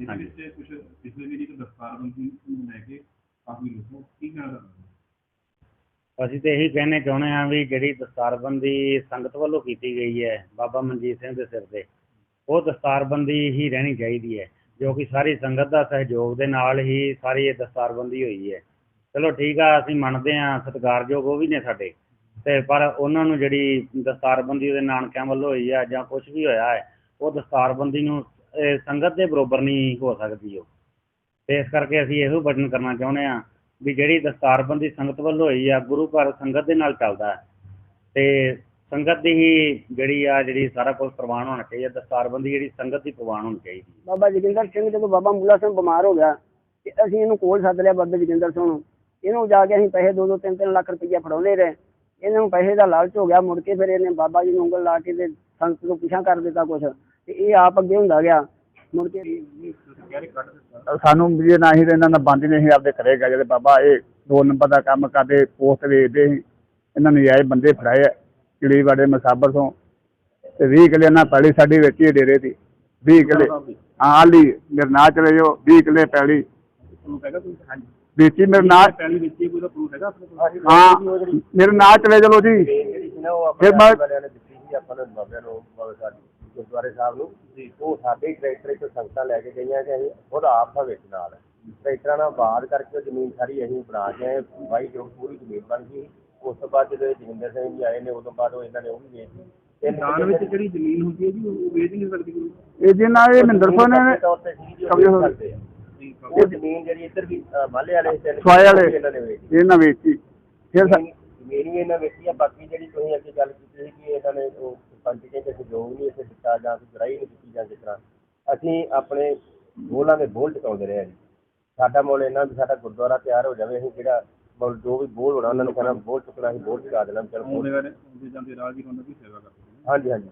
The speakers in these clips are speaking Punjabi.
ਇਸ ਹਾਂਜੀ। ਵਿੱਚ ਕੁਝ ਪਿਛਲੇ ਵੀ ਇੱਕ ਦਸਤਾਰਬੰਦੀ ਨੂੰ ਲੈ ਕੇ ਕਾਫੀ ਲੋਕ ਕੀ ਕਹਿਣਾ ਚਾਹੁੰਦੇ ਅਸੀਂ ਤੇ ਇਹੀ ਕਹਿਣੇ ਚਾਹੁੰਦੇ ਹਾਂ ਵੀ ਜਿਹੜੀ ਦਸਤਾਰਬੰਦੀ ਸੰਗਤ ਵੱਲੋਂ ਕੀਤੀ ਗਈ ਹੈ ਬਾਬਾ ਮਨਜੀਤ ਸਿੰਘ ਦੇ ਸਿਰ ਤੇ ਉਹ ਦਸਤਾਰਬੰਦੀ ਹੀ ਰਹਿਣੀ ਚਾਹੀਦੀ ਹੈ ਜੋ ਕਿ ਸਾਰੀ ਸੰਗਤ ਦਾ ਸਹਿਯੋਗ ਦੇ ਨਾਲ ਹੀ ਸਾਰੀ ਇਹ ਦਸਤਾਰਬੰਦੀ ਹੋਈ ਹੈ ਚਲੋ ਠੀਕ ਆ ਅਸੀਂ ਮੰਨਦੇ ਹਾਂ ਸਤਿਕਾਰਯੋਗ ਉਹ ਵੀ ਨੇ ਸਾਡੇ ਤੇ ਪਰ ਉਹਨਾਂ ਨੂੰ ਜਿਹੜੀ ਦਸਤਾਰਬੰਦੀ ਉਹਦੇ ਨਾਨਕਿਆਂ ਵੱਲੋਂ ਹੋਈ ਆ ਜਾਂ ਕੁਝ ਵੀ ਹੋਇਆ ਹੈ ਉਹ ਦਸਤਾਰਬੰਦੀ ਨੂੰ ਸੰਗਤ ਦੇ ਬਰੋਬਰ ਨਹੀਂ ਹੋ ਸਕਦੀ ਉਹ। ਤੇ ਇਸ ਕਰਕੇ ਅਸੀਂ ਇਹੋ ਵਚਨ ਕਰਨਾ ਚਾਹੁੰਦੇ ਹਾਂ ਵੀ ਜਿਹੜੀ ਦਸਤਾਰਬੰਦੀ ਸੰਗਤ ਵੱਲੋਂ ਹੋਈ ਆ, ਗੁਰੂ ਘਰ ਸੰਗਤ ਦੇ ਨਾਲ ਚੱਲਦਾ ਤੇ ਸੰਗਤ ਦੀ ਹੀ ਜਿਹੜੀ ਆ, ਜਿਹੜੀ ਸਾਰਾ ਕੁਝ ਪ੍ਰਵਾਨ ਹੋਣਾ ਚਾਹੀਦਾ, ਦਸਤਾਰਬੰਦੀ ਜਿਹੜੀ ਸੰਗਤ ਦੀ ਪ੍ਰਵਾਨ ਹੋਣੀ ਚਾਹੀਦੀ ਬਾਬਾ ਜੋਗਿੰਦਰ ਸਿੰਘ ਜਦੋਂ ਬਾਬਾ ਮੂਲਾ ਸਿੰਘ ਬਿਮਾਰ ਹੋ ਗਿਆ, ਤੇ ਅਸੀਂ ਇਹਨੂੰ ਕੋਲ ਸੱਦ ਲਿਆ ਬਾਬਾ ਜੋਗਿੰਦਰ ਸਿੰਘ ਨੂੰ। ਇਹਨੂੰ ਜਾ ਕੇ ਅਸੀਂ ਪੈਸੇ 2-2 3-3 ਲੱਖ ਰੁਪਈਆ ਫੜਾਉਂਦੇ ਰਹੇ। ਇਹਨਾਂ ਨੂੰ ਪੈਸੇ ਦਾ ਲਾਲਚ ਹੋ ਗਿਆ, ਮੁੜ ਕੇ ਫਿਰ ਇਹਨੇ ਬਾਬਾ ਜੀ ਨੂੰ ਉਂਗਲ ਲਾ ਕੇ ਤੇ ਸੰਗਤ ਨੂੰ ਪਿਛਾ ਕਰ ਦਿੱਤਾ ਕੁਛ। ਤੇ ਇਹ ਆਪ ਅੱਗੇ ਹੁੰਦਾ ਗਿਆ। ਮੁੜ ਕੇ ਸਾਨੂੰ ਵੀ ਨਾ ਹੀ ਇਹਨਾਂ ਦਾ ਬੰਦ ਨਹੀਂ ਸੀ ਆਪਦੇ ਘਰੇ ਗਏ ਜਿਹੜੇ ਬਾਬਾ ਇਹ ਦੋ ਨੰਬਰ ਦਾ ਕੰਮ ਕਰਦੇ ਪੋਸਟ ਵੇਚਦੇ ਸੀ। ਇਹਨਾਂ ਨੇ ਆਏ ਬੰਦੇ ਫੜਾਏ ਆ, ਕਿਲੀ ਵਾੜੇ ਮਸਾਬਰ ਤੋਂ। ਤੇ 20 ਕਿਲੇ ਇਹਨਾਂ ਪੈਲੀ ਸਾਡੀ ਵੇਚੀ ਡੇਰੇ ਦੀ 20 ਕਿਲੇ ਹਾਂ ਲਈ ਮੇਰੇ ਨਾਲ ਚਲੇ ਜਾਓ 20 ਕਿਲੇ ਪੈਲੀ। ਵੇਚੀ ਮੇਰੇ ਨਾਲ। ਪਹਿਲੀ ਵਿੱਚ ਕੋਈ ਦਾ ਪ੍ਰੂਫ ਹੈਗਾ ਆਪਣੇ ਕੋਲ ਹਾਂ ਮੇਰੇ ਨਾਲ ਚਲੇ ਚਲੋ ਜੀ ਫਿਰ ਮੈਂ- ਗੁਰਦੁਆਰੇ ਸਾਹਿਬ ਨੂੰ। ਉਹ ਸਾਡੇ ਟਰੈਕਟਰ ਤੋਂ ਸੰਗਤਾਂ ਲੈ ਕੇ ਗਈਆਂ ਕਿ ਅਸੀਂ ਖੁਦ ਆਪ ਦਾ ਵਿੱਚ ਨਾਲ ਟਰੈਕਟਰਾਂ ਨਾਲ ਬਾਦ ਕਰਕੇ ਉਹ ਜ਼ਮੀਨ ਸਾਰੀ ਅਸੀਂ ਬਣਾ ਕੇ ਆਏ ਵਾਈ ਜੋ ਪੂਰੀ ਜ਼ਮੀਨ ਬਣ ਗਈ। ਉਸ ਤੋਂ ਬਾਅਦ ਜਦੋਂ ਜਗਿੰਦਰ ਸਿੰਘ ਜੀ ਆਏ ਨੇ ਉਦੋਂ ਬਾਅਦ ਉਹ ਇਹਨਾਂ ਨੇ ਉਹ ਵੀ ਵੇਚ ਦਿੱਤੀ। ਦਾਨ ਵਿੱਚ ਜਿਹੜੀ ਜ਼ਮੀਨ ਹੁੰਦੀ ਹੈ ਜੀ ਉਹ ਵੇਚ ਨਹੀਂ ਸਕਦੀ ਕੋਈ। ਇਹ ਜਿੰਨਾ ਇਹ ਮਹਿੰਦਰ ਸਿੰਘ ਨੇ ਕਬਜ਼ੇ ਹੋ- ਸਕਦੇ ਆ। ਉਹ ਜ਼ਮੀਨ ਜਿਹੜੀ ਇੱਧਰ ਵੀ ਮਾਲੇ ਵਾਲੇ ਸਵਾਏ ਵਾਲੇ। ਇਹਨਾਂ ਨੇ ਵੇਚੀ ਇਹਨਾਂ ਵੇਚੀ। ਫਿਰ ਸਾ- ਜ਼ਮੀਨ ਵੀ ਇਹਨਾਂ ਵੇਚੀ ਆ ਬਾਕੀ ਜਿਹੜੀ ਤੁਸੀਂ ਅੱਗੇ ਗੱਲ ਕੀਤੀ ਸੀ ਕਿ ਇਹਨਾਂ ਨੇ ਉਹ ਪੰਚ ਕਹਿੰਦੇ ਸਹਿਯੋਗ ਨਹੀਂ ਇੱਥੇ ਦਿੱਤਾ ਜਾਂ ਕੋਈ ਗ੍ਰਾਹੀ ਨਹੀਂ ਦਿੱਤੀ ਜਾਂ ਕਿਸ ਤਰ੍ਹਾਂ ਅਸੀਂ ਆਪਣੇ ਬੋਲਾਂ ਦੇ ਬੋਲ ਟਿਕਾਉਂਦੇ ਰਹੇ ਹਾਂ ਜੀ। ਸਾਡਾ ਮੁੱਲ ਇਹਨਾਂ ਵੀ ਸਾਡਾ ਗੁਰਦੁਆਰਾ ਤਿਆਰ ਹੋ ਜਾਵੇ ਅਸੀਂ ਜਿਹੜਾ ਮੁੱਲ ਜੋ ਵੀ ਬੋਲ ਹੋਣਾ ਉਹਨਾਂ ਨੂੰ ਕਹਿਣਾ ਬੋਲ ਚੁੱਕਣਾ ਅਸੀਂ ਬੋਲ ਟਿਕਾ ਦੇਣਾ ਚਲੋ ਆਉਂਦੇ ਵਾਲੇ ਆਉਂਦੇ ਜਾਂਦੇ ਰਾਹਗੀਰ ਉਹਨਾਂ ਦੀ ਸੇਵਾ ਕਰਦੇ ਨੇ ਹਾਂਜੀ ਹਾਂਜੀ।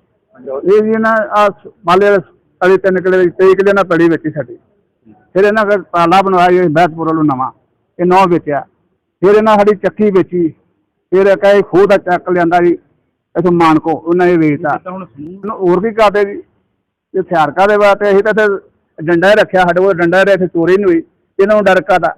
ਇਹ ਜੀ ਨਾ ਆ ਮਾਲੇ ਵਾਲੇ ਤਿੰਨ ਕਿਲੇ ਵਿੱਚ 23 ਕਿਲੇ ਨਾਲ ਪੜੀ ਵੇਚੀ ਸਾਡੀ। ਫਿਰ ਇਹਨਾਂ ਫਿਰ ਪਾਲਾ ਬਣਵਾਇਆ ਇਹ ਬਹਿਸਪੁਰ ਵੱਲੋਂ ਨਵਾਂ ਇਹ ਨੌ ਵੇਚਿਆ। ਫਿਰ ਇਹਨਾਂ ਸਾਡੀ ਚੱਕੀ ਵੇਚੀ। ਫਿਰ ਕਹੇ ਖੂਹ ਦਾ ਚੱਕ ਲਿਆਂਦਾ ਜੀ ਇਥੋਂ ਮਾਨਕੋ ਉਹਨਾਂ ਇਹ ਵੇਚਤਾ ਹੁਣ ਹੋਰ ਕੀ ਕਰਦੇ ਜੀ? ਇਹ ਹਥਿਆਰ ਕਾਦੇ ਵਾਸਤੇ ਅਸੀਂ ਤਾਂ ਫਿਰ ਡੰਡਾ ਰੱਖਿਆ ਸਾਡੇ ਕੋਲ ਡੰਡਾ ਰਿਹਾ ਇੱਥੇ ਚੋਰੀ ਨਹੀਂ ਹੋਈ। ਇਹਨਾਂ ਨੂੰ ਡਰ ਕਾਦਾ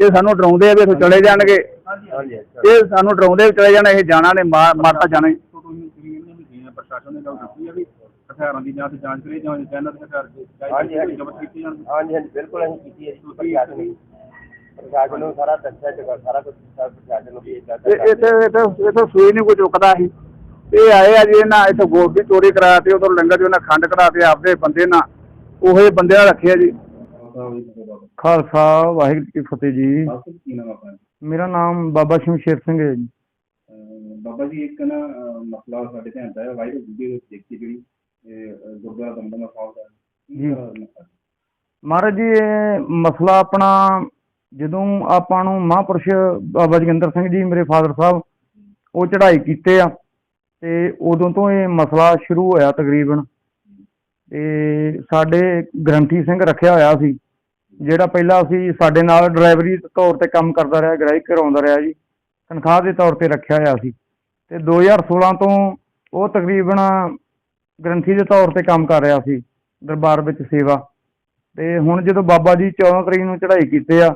ਇਹ ਸਾਨੂੰ ਡਰਾਉਂਦੇ ਆ ਵੀ ਇੱਥੋਂ ਚਲੇ ਜਾਣਗੇ। ਹਾਂਜੀ ਹਾਂਜੀ। ਇਹ ਸਾਨੂੰ ਡਰਾਉਂਦੇ ਚਲੇ ਜਾਣਾ ਇਹ ਜਾਣਾ ਨੇ ਮਾਰ ਮਾਰਤਾ ਜਾਣਾ ਨੂੰ ਪ੍ਰਸ਼ਾਸਨ ਨੇ ਗੱਲ ਕੀਤੀ ਆ ਵੀ ਹਥਿਆਰਾਂ ਦੀ ਜਾਂ ਤੇ ਜਾਂਚ ਕਰੇ ਜਾਂ ਇਹਨਾਂ ਦੇ ਹਥਿਆਰ ਦੇ ਹਾਂਜੀ, ਹਾਂਜੀ। ਬਿਲਕੁਲ ਅਸੀਂ ਕੀਤੀ ਹੈ ਜੀ ਪ੍ਰਸ਼ਾਸਨ ਨੂੰ। ਪ੍ਰਸ਼ਾਸਨ ਨੂੰ ਸਾਰਾ ਦੱਸਿਆ ਕਿ ਸਾਰਾ ਕੁਝ ਪ੍ਰਸ਼ਾਸਨ ਨੂੰ ਵੀ ਇਦਾਂ ਤੇ ਇੱਥੇ ਇੱਥੇ ਇੱਥੇ ਸੂਈ ਨਹੀਂ ਕੋਈ ਚੁੱਕਦਾ ਸੀ। ਇਹ ਆਏ ਆ ਜੀ ਇਹਨਾਂ ਇੱਥੇ ਗੋਦ ਦੀ ਚੋਰੀ ਕਰਾ ਤੇ ਉਧਰ ਲੰਗਰ ਦੀ ਉਹਨਾਂ ਖੰਡ ਕਰਾ ਤੇ ਆਪਦੇ ਬੰਦੇ ਨਾਲ। ਉਹੇ ਬੰਦੇ ਨਾਲ ਰੱਖਿਆ ਜੀ। ਖਾਲਸਾ ਵਾਹਿਗੁਰੂ ਜੀ ਕੀ ਫਤਿਹ ਜੀ। ਮੇਰਾ ਨਾਮ ਬਾਬਾ ਸ਼ਮਸ਼ੇਰ ਸਿੰਘ ਹੈ ਜੀ। ਬਾਬਾ ਜੀ ਇੱਕ ਨਾ ਮਸਲਾ ਸਾਡੇ ਧਿਆਨ ਚ ਆਇਆ ਵਾਇਰਲ ਵੀਡੀਓ ਦੇਖੀ ਜਿਹੜੀ ਗੁਰਦੁਆਰਾ ਦਮਦਮਾ ਸਾਹਿਬ ਦਾ। ਜੀ। ਮਹਾਰਾਜ ਜੀ ਇਹ ਮਸਲਾ ਆਪਣਾ ਜਦੋਂ ਆਪਾਂ ਨੂੰ ਮਹਾਂਪੁਰਸ਼ ਬਾਬਾ ਜੋਗਿੰਦਰ ਸਿੰਘ ਜੀ, ਮੇਰੇ ਫਾਦਰ ਸਾਹਿਬ, ਉਹ ਚੜ੍ਹਾਈ ਕੀਤੇ ਆ, ਤੇ ਉਦੋਂ ਤੋਂ ਇਹ ਮਸਲਾ ਸ਼ੁਰੂ ਹੋਇਆ ਤਕਰੀਬਨ। ਤੇ ਸਾਡੇ ਗ੍ਰੰਥੀ ਸਿੰਘ ਰੱਖਿਆ ਹੋਇਆ ਸੀ, ਜਿਹੜਾ ਪਹਿਲਾਂ ਅਸੀਂ ਸਾਡੇ ਨਾਲ ਡਰਾਈਵਰੀ ਦੇ ਤੌਰ ਤੇ ਕੰਮ ਕਰਦਾ ਰਿਹਾ ਗ੍ਰਾਹਕ ਕਰਾਉਂਦਾ ਰਿਹਾ ਜੀ, ਤਨਖਾਹ ਦੇ ਤੌਰ ਤੇ ਰੱਖਿਆ ਹੋਇਆ ਸੀ। ਤੇ 2016 ਤੋਂ ਉਹ ਤਕਰੀਬਨ ਗ੍ਰੰਥੀ ਦੇ ਤੌਰ ਤੇ ਕੰਮ ਕਰ ਰਿਹਾ ਸੀ, ਦਰਬਾਰ ਵਿੱਚ ਸੇਵਾ। ਤੇ ਹੁਣ ਜਦੋਂ ਬਾਬਾ ਜੀ 14 ਤਰੀਕ ਨੂੰ ਚੜ੍ਹਾਈ ਕੀਤੇ ਆ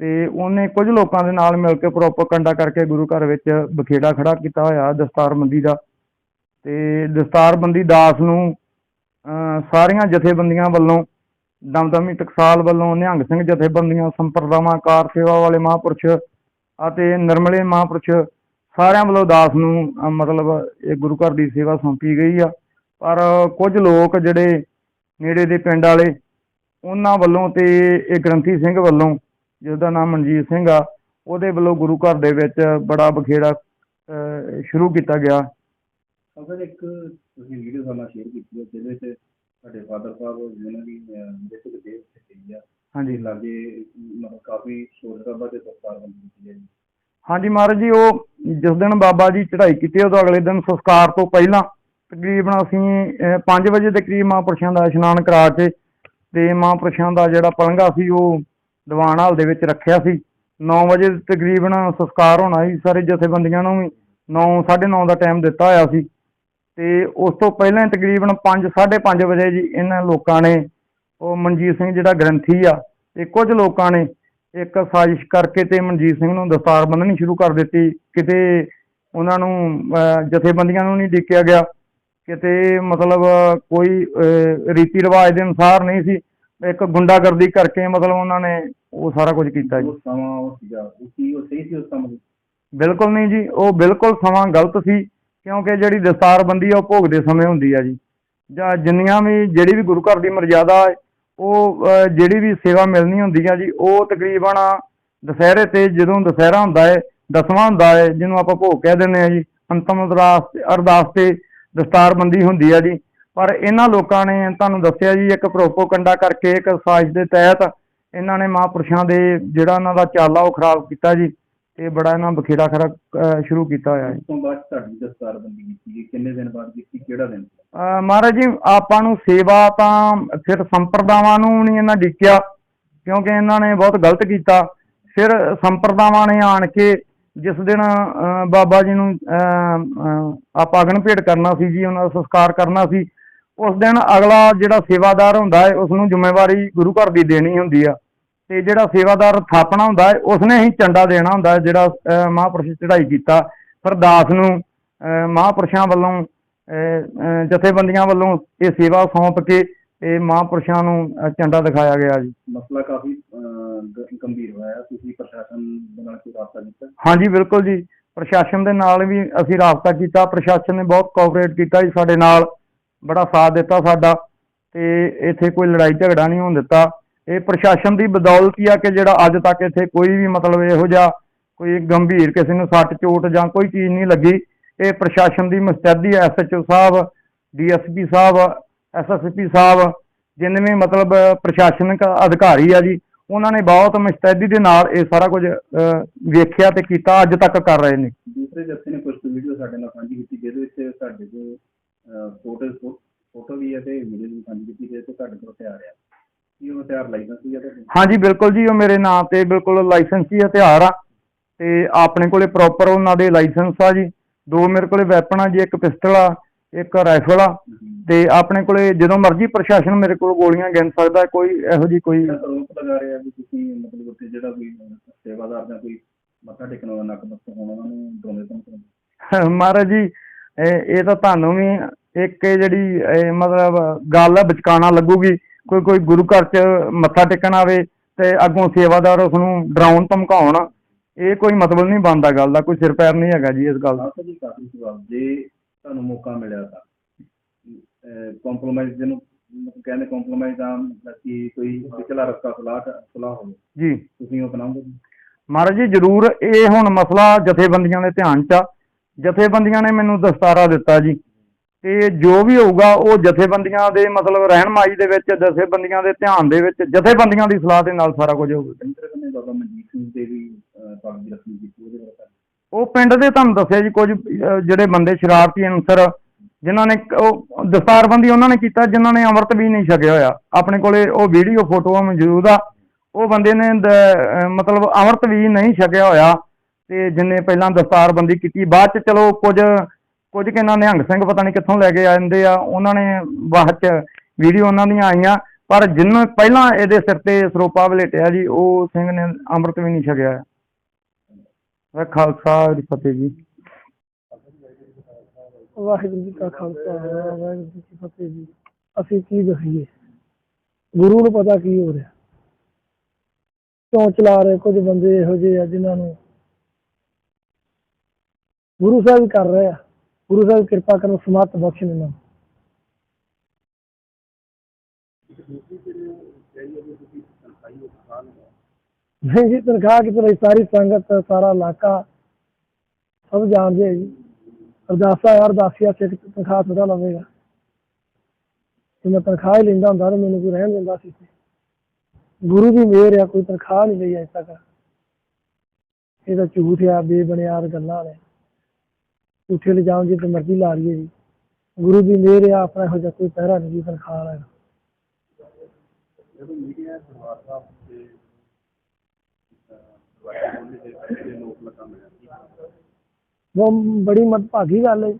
ਤੇ ਉਹਨੇ ਕੁਝ ਲੋਕਾਂ ਦੇ ਨਾਲ ਮਿਲ ਕੇ ਪ੍ਰੋਪਗੈਂਡਾ ਕਰਕੇ ਗੁਰੂ ਘਰ ਵਿੱਚ ਬਖੇੜਾ ਖੜਾ ਕੀਤਾ ਹੋਇਆ ਦਸਤਾਰਬੰਦੀ ਦਾ। ਤੇ ਦਸਤਾਰਬੰਦੀ ਦਾਸ ਨੂੰ ਸਾਰੀਆਂ ਜਥੇਬੰਦੀਆਂ ਵੱਲੋਂ, ਦਮਦਮੀ ਟਕਸਾਲ ਵੱਲੋਂ, ਨਿਹੰਗ ਸਿੰਘ ਜਥੇਬੰਦੀਆਂ, ਸੰਪਰਦਾਵਾਂ, ਕਾਰ ਸੇਵਾ ਵਾਲੇ ਮਹਾਂਪੁਰਸ਼ ਅਤੇ ਨਿਰਮਲੇ ਮਹਾਂਪੁਰਸ਼, ਸਾਰਿਆਂ ਵੱਲੋਂ ਦਾਸ ਨੂੰ ਮਤਲਬ ਇਹ ਗੁਰੂ ਘਰ ਦੀ ਸੇਵਾ ਸੌਂਪੀ ਗਈ ਆ। ਪਰ ਕੁਝ ਲੋਕ ਜਿਹੜੇ ਨੇੜੇ ਦੇ ਪਿੰਡ ਵਾਲੇ, ਉਹਨਾਂ ਵੱਲੋਂ ਤੇ ਇਹ ਗ੍ਰੰਥੀ ਸਿੰਘ ਵੱਲੋਂ ਜਿਹਦਾ ਨਾਮ ਮਨਜੀਤ ਸਿੰਘ ਆ ਉਹਦੇ ਵੱਲੋਂ ਗੁਰੂ ਘਰ ਦੇ ਵਿੱਚ ਬੜਾ ਬਖੇੜਾ ਸ਼ੁਰੂ ਕੀਤਾ ਗਿਆ। ਅਸਲ ਇੱਕ ਤੁਸੀਂ ਵੀਡੀਓ ਸਾਡਾ ਸ਼ੇਅਰ ਕੀਤੀ ਹੈ ਜਿਹਦੇ ਵਿੱਚ ਸਾਡੇ ਫਾਦਰ ਸਾਹਿਬ ਜਿਹਨਾਂ ਦੀ ਬੇਸਿਕ ਦੇ ਉੱਤੇ ਗਈ ਆ ਹਾਂਜੀ। ਲਾਗੇ ਮਤਲਬ ਕਾਫੀ ਸ਼ੋਰ ਸ਼ਰਾਬਾ ਤੇ ਦਸਤਾਰ ਬੰਦੀ ਕੀਤੀ ਹੈ ਹਾਂਜੀ ਮਹਾਰਾਜ ਜੀ ਉਹ ਜਿਸ ਦਿਨ ਬਾਬਾ ਜੀ ਚੜ੍ਹਾਈ ਕੀਤੀ ਉਦੋਂ ਅਗਲੇ ਦਿਨ ਸੰਸਕਾਰ ਤੋਂ ਪਹਿਲਾਂ ਤਕਰੀਬਨ ਅਸੀਂ 5 ਵਜੇ ਦੇ ਕਰੀਬ ਮਹਾਂਪੁਰਸ਼ਾਂ ਦਾ ਇਸ਼ਨਾਨ ਕਰਾ ਕੇ ਤੇ ਮਹਾਂਪੁਰਸ਼ਾਂ ਦਾ ਜਿਹੜਾ ਪਲੰਘਾ ਸੀ ਉਹ ਦੀਵਾਨ ਹਾਲ ਦੇ ਵਿੱਚ ਰੱਖਿਆ ਸੀ। 9 ਵਜੇ ਤਕਰੀਬਨ ਸੰਸਕਾਰ ਹੋਣਾ ਸੀ ਸਾਰੇ ਜਥੇਬੰਦੀਆਂ ਨੂੰ ਵੀ। 9 9:30 ਦਾ ਟਾਈਮ ਦਿੱਤਾ ਹੋਇਆ ਸੀ। ਤੇ ਉਸ ਤੋਂ ਪਹਿਲਾਂ ਹੀ ਤਕਰੀਬਨ 5 5:30 ਵਜੇ ਜੀ ਇਹਨਾਂ ਲੋਕਾਂ ਨੇ ਉਹ ਮਨਜੀਤ ਸਿੰਘ ਜਿਹੜਾ ਗ੍ਰੰਥੀ ਆ ਤੇ ਕੁਝ ਲੋਕਾਂ ਨੇ ਇੱਕ ਸਾਜ਼ਿਸ਼ ਕਰਕੇ ਤੇ ਮਨਜੀਤ ਸਿੰਘ ਨੂੰ ਦਸਤਾਰ ਬੰਨਣੀ ਸ਼ੁਰੂ ਕਰ ਦਿੱਤੀ। ਕਿਤੇ ਉਹਨਾਂ ਨੂੰ ਅਹ, ਜਥੇਬੰਦੀਆਂ ਨੂੰ ਨਹੀਂ ਡਿੱਕਿਆ ਗਿਆ। ਕਿਤੇ ਮਤਲਬ ਕੋਈ ਰੀਤੀ ਰਿਵਾਜ ਦੇ ਅਨੁਸਾਰ ਨਹੀਂ ਸੀ। ਇੱਕ ਗੁੰਡਾਗਰਦੀ ਕਰਕੇ ਮਤਲਬ ਉਹਨਾਂ ਨੇ ਉਹ ਸਾਰਾ ਕੁਝ ਕੀਤਾ ਜੀ। ਉਹ ਸਮਾਂ ਉਹ ਸੀਗਾ। ਉਹ ਕੀ ਉਹ ਸਹੀ ਸੀ ਉਸ ਸਮੇਂ ਬਿਲਕੁਲ ਨਹੀਂ ਜੀ ਉਹ ਬਿਲਕੁਲ ਸਮਾਂ ਗਲਤ ਸੀ ਕਿਉਂਕਿ ਜਿਹੜੀ ਦਸਤਾਰਬੰਦੀ ਆ ਉਹ ਭੋਗ ਦੇ ਸਮੇਂ ਹੁੰਦੀ ਆ ਜੀ। ਜਾਂ ਜਿੰਨੀਆਂ ਵੀ ਜਿਹੜੀ ਵੀ ਗੁਰੂ ਘਰ ਦੀ ਮਰਜ਼ਾਦਾ ਉਹ ਜਿਹੜੀ ਵੀ ਸੇਵਾ ਮਿਲਣੀ ਹੁੰਦੀ ਆ ਜੀ ਉਹ ਤਕਰੀਬਨ ਦੁਸਹਿਰੇ ਤੇ ਜਦੋਂ ਦੁਸਹਿਰਾ ਹੁੰਦਾ ਹੈ ਦਸਵਾਂ ਹੁੰਦਾ ਹੈ ਜਿਹਨੂੰ ਆਪਾਂ ਭੋਗ ਕਹਿ ਦਿੰਦੇ ਆ ਜੀ ਅੰਤਮ ਅਰਦਾਸ ਅਰਦਾਸ ਤੇ ਦਸਤਾਰਬੰਦੀ ਹੁੰਦੀ ਆ ਜੀ। ਪਰ ਇਹਨਾਂ ਲੋਕਾਂ ਨੇ ਤੁਹਾਨੂੰ ਦੱਸਿਆ ਜੀ ਇੱਕ ਪ੍ਰੋਪੋਗੰਡਾ ਕਰਕੇ ਇੱਕ ਸਾਜ਼ਿਸ਼ ਦੇ ਤਹਿਤ ਇਹਨਾਂ ਨੇ ਮਹਾਂਪੁਰਸ਼ਾਂ ਦੇ ਜਿਹੜਾ ਇਹਨਾਂ ਦਾ ਚਾਲਾ ਉਹ ਖਰਾਬ ਕੀਤਾ ਜੀ ਤੇ ਬੜਾ ਇਹਨਾਂ ਬਖੇੜਾ ਖਰਾ ਸ਼ੁਰੂ ਕੀਤਾ ਹੋਇਆ ਹੈ ਉਸ ਤੋਂ ਬਾਅਦ ਤੁਹਾਡੀ ਦਸਤਾਰਬੰਦੀ ਕੀਤੀ ਕਿੰਨੇ ਦਿਨ ਬਾਅਦ ਕੀਤੀ ਕਿਹੜਾ ਦਿਨ? ਮਹਾਰਾਜ ਜੀ ਆਪਾਂ ਨੂੰ ਸੇਵਾ ਤਾਂ ਫਿਰ ਸੰਪਰਦਾਵਾਂ ਨੂੰ ਨਹੀਂ ਇਹਨਾਂ ਡਿੱਕਿਆ ਕਿਉਂਕਿ ਇਹਨਾਂ ਨੇ ਬਹੁਤ ਗਲਤ ਕੀਤਾ। ਫਿਰ ਸੰਪਰਦਾਵਾਂ ਨੇ ਆਣ ਕੇ ਜਿਸ ਦਿਨ ਬਾਬਾ ਜੀ ਨੂੰ ਆਪਾਂ ਅਗਨ ਭੇਟ ਕਰਨਾ ਸੀ ਜੀ ਉਹਨਾਂ ਦਾ ਸੰਸਕਾਰ ਕਰਨਾ ਸੀ ਉਸ ਦਿਨ ਅਗਲਾ ਜਿਹੜਾ ਸੇਵਾਦਾਰ ਹੁੰਦਾ ਹੈ ਉਸ ਨੂੰ ਜ਼ਿੰਮੇਵਾਰੀ ਗੁਰੂ ਘਰ ਦੀ ਦੇਣੀ ਹੁੰਦੀ ਆ। ਤੇ ਜਿਹੜਾ ਸੇਵਾਦਾਰ ਥਾਪਣਾ ਹੁੰਦਾ ਹੈ ਉਸਨੇ ਹੀ ਚੰਡਾ ਦੇਣਾ ਹੁੰਦਾ ਹੈ ਜਿਹੜਾ ਮਹਾਂਪੁਰਸ਼ ਚੜ੍ਹਾਈ ਕੀਤਾ। ਫਿਰ ਦਾਸ ਨੂੰ ਮਹਾਂਪੁਰਸ਼ਾਂ ਵੱਲੋਂ ਜਥੇਬੰਦੀਆਂ ਵੱਲੋਂ ਇਹ ਸੇਵਾ ਸੌਂਪ ਕੇ ਇਹ ਮਹਾਂਪੁਰਸ਼ਾਂ ਨੂੰ ਝੰਡਾ ਦਿਖਾਇਆ ਗਿਆ ਜੀ। ਮਸਲਾ ਕਾਫੀ ਗੰਭੀਰ ਹੋਇਆ। ਤੁਸੀਂ ਪ੍ਰਸ਼ਾਸਨ ਦੇ ਨਾਲ ਕੋਈ ਰਾਬਤਾ ਕੀਤਾ? ਹਾਂਜੀ ਬਿਲਕੁਲ ਜੀ। ਪ੍ਰਸ਼ਾਸਨ ਦੇ ਨਾਲ ਵੀ ਅਸੀਂ ਰਾਬਤਾ ਕੀਤਾ। ਪ੍ਰਸ਼ਾਸਨ ਨੇ ਬਹੁਤ ਕੋਆਪਰੇਟ ਕੀਤਾ ਜੀ ਸਾਡੇ ਨਾਲ। ਬੜਾ ਸਾਥ ਦਿੱਤਾ ਸਾਡਾ ਤੇ ਇੱਥੇ ਕੋਈ ਲੜਾਈ ਝਗੜਾ ਨਹੀਂ ਹੋਣ ਦਿੱਤਾ। ਇਹ ਪ੍ਰਸ਼ਾਸਨ ਦੀ ਬਦੌਲਤ ਹੀ ਆ ਕਿ ਜਿਹੜਾ ਅੱਜ ਤੱਕ ਇੱਥੇ ਕੋਈ ਵੀ ਮਤਲਬ ਇਹੋ ਜਿਹਾ ਕੋਈ ਗੰਭੀਰ ਕਿਸੇ ਨੂੰ ਸੱਟ, ਚੋਟ ਜਾਂ ਕੋਈ ਚੀਜ਼ ਨਹੀਂ ਲੱਗੀ। ਇਹ ਪ੍ਰਸ਼ਾਸਨ ਦੀ ਮੁਸਤੈਦੀ ਹੈ ਐਸਐਚਓ ਸਾਹਿਬ, ਡੀਐਸਪੀ ਸਾਹਿਬ ਐਸਐਸਪੀ ਸਾਹਿਬ, ਜਿੰਨੇ ਮਤਲਬ ਪ੍ਰਸ਼ਾਸਨਿਕ ਅਧਿਕਾਰੀ ਆ ਜੀ, ਉਹਨਾਂ ਨੇ ਬਹੁਤ ਮੁਸਤੈਦੀ ਦੇ ਨਾਲ ਇਹ ਸਾਰਾ ਕੁਝ ਵੇਖਿਆ ਤੇ ਕੀਤਾ, ਅੱਜ ਤੱਕ ਕਰ ਰਹੇ ਨੇ। ਦੂਸਰੇ ਜੱਥੇ ਨੇ ਕੁਝ ਵੀਡੀਓ ਸਾਡੇ ਨਾਲ ਸਾਂਝੀ ਕੀਤੀ, ਜਿਹਦੇ ਵਿੱਚ ਸਾਡੇ ਕੋਲ ਫੋਟੋ ਫੋਟੋ ਵੀ ਹੈ ਤੇ ਵੀਡੀਓ ਵੀ ਸਾਂਝੀ ਕੀਤੀ ਤੇ ਤੁਹਾਡੇ ਕੋਲ ਹਥਿਆਰ ਆ ਕੀ ਉਹ ਹਥਿਆਰ ਲਾਇਸੈਂਸ ਵੀ ਹੈ ਤੁਹਾਡੇ ਹਾਂਜੀ ਬਿਲਕੁਲ ਜੀ ਉਹ ਮੇਰੇ ਨਾਮ ਤੇ ਬਿਲਕੁਲ ਲਾਇਸੈਂਸੀ ਹਥਿਆਰ ਆ ਤੇ ਆਪਣੇ ਕੋਲੇ ਪ੍ਰੋਪਰ ਉਹਨਾਂ ਦੇ ਲਾਇਸੈਂਸ ਆ ਜੀ। ਦੋ ਮੇਰੇ ਕੋਲੇ ਵੈਪਨ ਆ ਜੀ ਇੱਕ ਪਿਸਟਲ ਆ ਇੱਕ ਰਾਈਫਲ ਆ ਤੇ ਆਪਣੇ ਕੋਲੇ ਜਦੋਂ ਮਰਜ਼ੀ ਪ੍ਰਸ਼ਾਸਨ ਮੇਰੇ ਕੋਲ ਗੋਲੀਆਂ ਗਿਣ ਸਕਦਾ ਹੈ, ਕੋਈ ਇਹੋ ਜੀ ਕੋਈ ਜਿਹੜਾ ਆਰੋਪ ਲਗਾ ਰਿਹਾ ਵੀ ਤੁਸੀਂ ਮਤਲਬ ਉੱਥੇ ਜਿਹੜਾ ਕੋਈ ਸੇਵਾਦਾਰ ਜਾਂ ਕੋਈ ਮੱਥਾ ਟੇਕਣ ਵਾਲਾ ਨਕਮਸਤ ਹੋਣਾ ਉਹਨਾਂ ਨੂੰ ਡੋਨੇ ਤੋਂ ਮਹਾਰਾਜ ਜੀ ਇਹ ਇਹ ਤਾਂ ਤੁਹਾਨੂੰ ਵੀ ਇੱਕ ਇਹ ਜਿਹੜੀ ਇਹ ਮਤਲਬ ਗੱਲ ਆ ਬਚਕਾਣਾ ਲੱਗੂਗੀ ਕੋਈ ਕੋਈ ਗੁਰੂ ਘਰ 'ਚ ਮੱਥਾ ਟੇਕਣ ਆਵੇ ਤੇ ਅੱਗੋਂ ਸੇਵਾਦਾਰ ਉਸ ਨੂੰ ਡਰਾਉਣ ਧਮਕਾਉਣ ਇਹ ਕੋਈ ਮਤਲਬ ਨਹੀਂ ਬਣਦਾ ਗੱਲ ਦਾ ਕੋਈ ਸਿਰ ਪੈਰ ਨਹੀਂ ਹੈਗਾ ਜੀ ਇਸ ਗੱਲ ਦਾ। ਆਪ ਜੀ ਕਾਫੀ ਸਵਾਲ ਜੇ ਤੁਹਾਨੂੰ ਮੌਕਾ ਮਿਲਿਆ ਤਾਂ ਕੰਪਰੋਮਾਈਜ਼ ਜਿਹਨੂੰ ਮਤਲਬ ਕਹਿੰਦੇ ਕੰਪਰੋਮਾਈਜ਼ ਦਾ ਕਿ ਕੋਈ ਪਿਛਲਾ ਰਸਤਾ ਸਲਾਹ ਸਲਾਹ ਹੋਵੇ। ਜੀ। ਤੁਸੀਂ ਉਹ ਬਣਾਉਂਗੇ ਮਹਾਰਾਜ ਜੀ ਜ਼ਰੂਰ ਇਹ ਹੁਣ ਮਸਲਾ ਜਥੇਬੰਦੀਆਂ ਦੇ ਧਿਆਨ 'ਚ ਆ। ਜਥੇਬੰਦੀਆਂ ਨੇ ਮੈਨੂੰ ਦਸਤਾਰਾ ਦਿੱਤਾ ਜੀ। ਤੇ ਜੋ ਵੀ ਹੋਊਗਾ ਉਹ ਜਥੇਬੰਦੀਆਂ ਦੇ ਮਤਲਬ ਰਹਿਨਮਾਈ ਦੇ ਵਿੱਚ ਜਥੇਬੰਦੀਆਂ ਦੇ ਧਿਆਨ ਦੇ ਵਿੱਚ ਜਥੇਬੰਦੀਆਂ ਦੀ ਸਲਾਹ ਦੇ ਨਾਲ ਸਾਰਾ ਕੁਝ ਹੋਊਗਾ। ਉਹ ਪਿੰਡ ਦੇ ਤੁਹਾਨੂੰ ਦੱਸਿਆ ਜੀ ਕੁਝ ਜਿਹੜੇ ਬੰਦੇ ਸ਼ਰਾਰਤੀ ਅਨਸਰ ਜਿਨ੍ਹਾਂ ਨੇ ਉਹ ਦਸਤਾਰਬੰਦੀ ਉਹਨਾਂ ਨੇ ਕੀਤਾ ਜਿਨ੍ਹਾਂ ਨੇ ਅੰਮ੍ਰਿਤ ਵੀ ਨਹੀਂ ਛਕਿਆ ਹੋਇਆ। ਆਪਣੇ ਕੋਲੇ ਉਹ ਵੀਡੀਓ ਫੋਟੋਆਂ ਮੌਜੂਦ ਆ। ਉਹ ਬੰਦੇ ਨੇ ਮਤਲਬ ਅੰਮ੍ਰਿਤ ਵੀ ਨਹੀਂ ਛਕਿਆ ਹੋਇਆ। ਤੇ ਜਿੰਨੇ ਪਹਿਲਾਂ ਦਸਤਾਰਬੰਦੀ ਕੀਤੀ ਬਾਅਦ ਚ ਚਲੋ ਕੁਝ ਕੁਝ ਕਿ ਇਹਨਾਂ ਨਿਹੰਗ ਸਿੰਘ ਪਤਾ ਨਹੀਂ ਕਿੱਥੋਂ ਲੈ ਕੇ ਆਂਦੇ ਆ, ਉਹਨਾਂ ਨੇ ਬਾਅਦ ਚ ਵੀਡੀਓ ਉਹਨਾਂ ਦੀਆਂ ਆਈਆਂ, ਪਰ ਜਿੰਨ ਪਹਿਲਾਂ ਇਹਦੇ ਸਿਰ ਤੇ ਸਰੋਪਾ ਵਲੇਟਿਆ ਜੀ, ਉਹ ਸਿੰਘ ਨੇ ਅੰਮ੍ਰਿਤ ਵੀ ਨਹੀਂ ਛਕਿਆ। ਹੋਇਆ ਖਾਲਸਾ ਜੀ, ਫਤਿਹ ਜੀ। ਵਾਹਿਗੁਰੂ ਜੀ ਕਾ ਖਾਲਸਾ, ਵਾਹਿਗੁਰੂ ਜੀ ਕੀ ਫਤਿਹ ਜੀ। ਅਸੀਂ ਕੀ ਦੱਸੀਏ? ਗੁਰੂ ਨੂੰ ਪਤਾ ਕੀ ਹੋ ਰਿਹਾ? ਕਿਉਂ ਚਲਾ ਰਹੇ? ਕੁਝ ਬੰਦੇ ਇਹੋ ਜਿਹੇ ਆ ਜਿਨ੍ਹਾਂ ਨੂੰ ਗੁਰੂ ਸਾਹਿਬ ਕਰ ਰਹੇ ਆ। ਗੁਰੂ ਸਾਹਿਬ ਕਿਰਪਾ ਕਰੋ ਸਮਤ ਬਖਸ਼ਣ ਇਹਨਾਂ ਨਹੀਂ ਜੀ, ਤਨਖਾਹ ਕਿਤੇ ਲਈ ਸਾਰੀ ਸੰਗਤ, ਸਾਰਾ ਇਲਾਕਾ ਸਭ ਜਾਣਦੇ ਆ ਜੀ। ਅਰਦਾਸਾ ਯਾਰ ਦਾਸੀਆ ਸਿੱਖ ਤਨਖਾਹ ਥੋੜਾ ਲਵੇਗਾ। ਜੇ ਮੈਂ ਤਨਖਾਹ ਹੀ ਲੈਂਦਾ ਹੁੰਦਾ ਤਾਂ ਮੈਨੂੰ ਕੋਈ ਰਹਿਣ ਦਿੰਦਾ ਸੀ ਗੁਰੂ ਦੀ ਮਿਹਰ ਆ, ਕੋਈ ਤਨਖਾਹ ਨਹੀਂ ਲਈ ਅਜੇ ਤੱਕ। ਇਹ ਤਾਂ ਝੂਠ ਆ, ਬੇਬੁਨਿਆਦ ਗੱਲਾਂ ਨੇ। ਝੂਠੇ ਇਲਜ਼ਾਮ ਜੇ ਤੇ ਮਰਜ਼ੀ ਲਾ ਲਈਏ ਜੀ। ਗੁਰੂ ਦੀ ਮਿਹਰ ਆ ਆਪਣਾ ਇਹੋ ਜਿਹਾ ਕੋਈ ਪਹਿਰਾ ਨਹੀਂ ਜੀ ਤਨਖਾਹ ਵਾਲਾ। ਜਦੋਂ ਉਹ ਬੜੀ ਮਦਭਾਗੀ ਗੱਲ ਹੈ।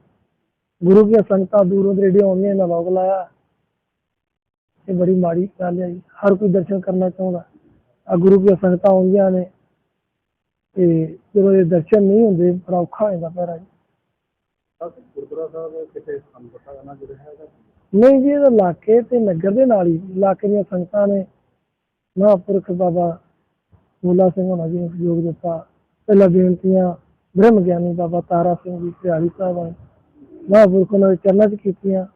ਗੁਰੂ ਦੀਆਂ ਸੰਗਤਾਂ ਦੂਰੋਂ ਦਰੇਡੇ ਆਉਂਦੀਆਂ ਇਹਨਾਂ ਲੋਕ ਲਾਇਆ। ਇਹ ਬੜੀ ਮਾੜੀ ਗੱਲ ਹੈ ਜੀ। ਹਰ ਕੋਈ ਦਰਸ਼ਨ ਕਰਨਾ ਚਾਹੁੰਦਾ। ਆ ਗੁਰੂ ਦੀਆਂ ਸੰਗਤਾਂ ਆਉਂਦੀਆਂ ਨੇ। ਤੇ ਜਦੋਂ ਇਹ ਦਰਸ਼ਨ ਨਹੀਂ ਹੁੰਦੇ ਬੜਾ ਔਖਾ ਹੋ ਜਾਂਦਾ ਪੈਰਾ ਜੀ। ਗੁਰਦੁਆਰਾ ਸਾਹਿਬ ਕਿਤੇ ਸਾਨੂੰ ਪਤਾ ਕਰਨਾ ਜਿਹੜਾ ਹੈਗਾ? ਨਹੀਂ ਜੀ, ਇਹ ਇਲਾਕੇ ਤੇ ਨਗਰ ਦੇ ਨਾਲ ਹੀ, ਇਲਾਕੇ ਦੀਆਂ ਸੰਗਤਾਂ ਨੇ ਮਹਾਂਪੁਰਖ ਬਾਬਾ ਮੂਲਾ ਸਿੰਘ ਹੋਣਾ ਜੀ ਨੂੰ ਸਹਿਯੋਗ ਦਿੱਤਾ। ਪਹਿਲਾਂ ਬੇਨਤੀਆਂ ਬ੍ਰਹਮ ਗਿਆਨੀ ਬਾਬਾ ਤਾਰਾ ਸਿੰਘ ਜੀ ਸਿਆਲੀ ਸਾਹਿਬ ਆਏ ਮਹਾਂਪੁਰਖ ਉਹਨਾਂ ਦੇ ਚਰਨਾਂ 'ਚ ਕੀਤੀਆਂ।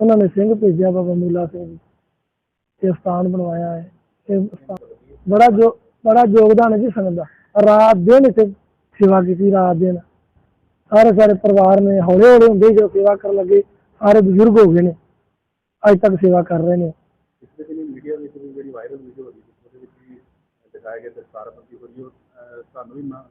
ਉਹਨਾਂ ਨੇ ਸਿੰਘ ਭੇਜਿਆ ਬਾਬਾ ਮੂਲਾ ਸਿੰਘ ਜੀ ਤੇ ਸਥਾਨ ਬਣਵਾਇਆ ਹੈ। ਇਹ ਬੜਾ ਜੋ, ਬੜਾ ਯੋਗਦਾਨ ਹੈ ਜੀ ਸੰਗਤ ਦਾ। ਰਾਤ ਦਿਨ ਇੱਥੇ ਸੇਵਾ ਕੀਤੀ, ਰਾਤ ਦਿਨ। ਸਾਰੇ ਸਾਰੇ ਪਰਿਵਾਰ ਨੇ ਹੌਲੇ ਹੌਲੇ ਹੁੰਦੇ ਜੋ ਸੇਵਾ ਕਰਨ ਲੱਗੇ ਸਾਰੇ ਬਜ਼ੁਰਗ ਹੋ ਗਏ ਨੇ। ਅੱਜ ਤੱਕ ਸੇਵਾ ਕਰ ਰਹੇ ਨੇ। ਪਿਛਲੇ ਦਿਨੀ ਮੀਡੀਆ ਵਿੱਚ ਵੀ ਜਿਹੜੀ ਵਾਇਰਲ ਵੀਡੀਓ ਹੋ ਰਹੀ ਸੀ ਉਹਦੇ ਵਿੱਚ ਵੀ ਦਿਖਾਇਆ ਗਿਆ ਦਸਤਾਰਬੰਦੀ ਹੋ ਰਹੀ ਹੈ ਉਹ, ਅਹ, ਸਾਨੂੰ ਵੀ ਨਾ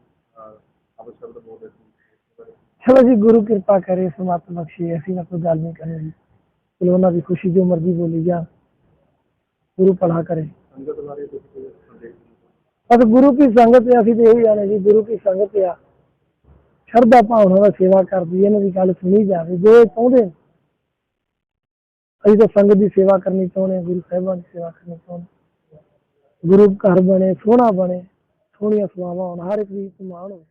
ਅਬਦ ਸ਼ਬਦ ਬੋਲ ਰਹੇ ਸੀ ਇਸ ਬਾਰੇ। ਚਲੋ ਜੀ ਗੁਰੂ ਕਿਰਪਾ ਕਰੇ ਸਮਤ ਬਖਸ਼ੇ ਅਸੀਂ ਨਾ ਕੋਈ ਗੱਲ ਨਹੀਂ ਕਰੇ ਜੀ ਚਲੋ ਉਹਨਾਂ ਦੀ ਖੁਸ਼ੀ ਜੋ ਮਰਜ਼ੀ ਬੋਲੀ ਜਾ ਗੁਰੂ ਭਲਾ ਕਰੇ। ਸੰਗਤ ਬਾਰੇ ਤੁਸੀਂ ਕੋਈ ਸੰਦੇਸ਼ ਬਸ ਗੁਰੂ ਕੀ ਸੰਗਤ ਹੈ ਅਸੀਂ ਤੇ ਇਹੀ ਜਾਣੇ ਜੀ ਗੁਰੂ ਕੀ ਸੰਗਤ ਆ। ਸ਼ਰਧਾ ਭਾਵਨਾ ਨਾਲ ਸੇਵਾ ਕਰਦੀ ਹੈ, ਇਹਨਾਂ ਦੀ ਗੱਲ ਸੁਣੀ ਜਾਵੇ, ਜੋ ਇਹ ਚਾਹੁੰਦੇ ਨੇ। ਅਸੀਂ ਤਾਂ ਸੰਗਤ ਦੀ ਸੇਵਾ ਕਰਨੀ ਚਾਹੁੰਦੇ ਹਾਂ, ਗੁਰੂ ਸਾਹਿਬਾਨ ਦੀ ਸੇਵਾ ਕਰਨੀ ਚਾਹੁੰਦੇ ਹਾਂ। ਗੁਰੂ ਘਰ ਬਣੇ, ਸੋਹਣਾ ਬਣੇ, ਸੋਹਣੀਆਂ ਸੇਵਾਵਾਂ ਹੋਣ, ਹਰ ਇੱਕ ਦੀ ਮਾਣ ਹੋਵੇ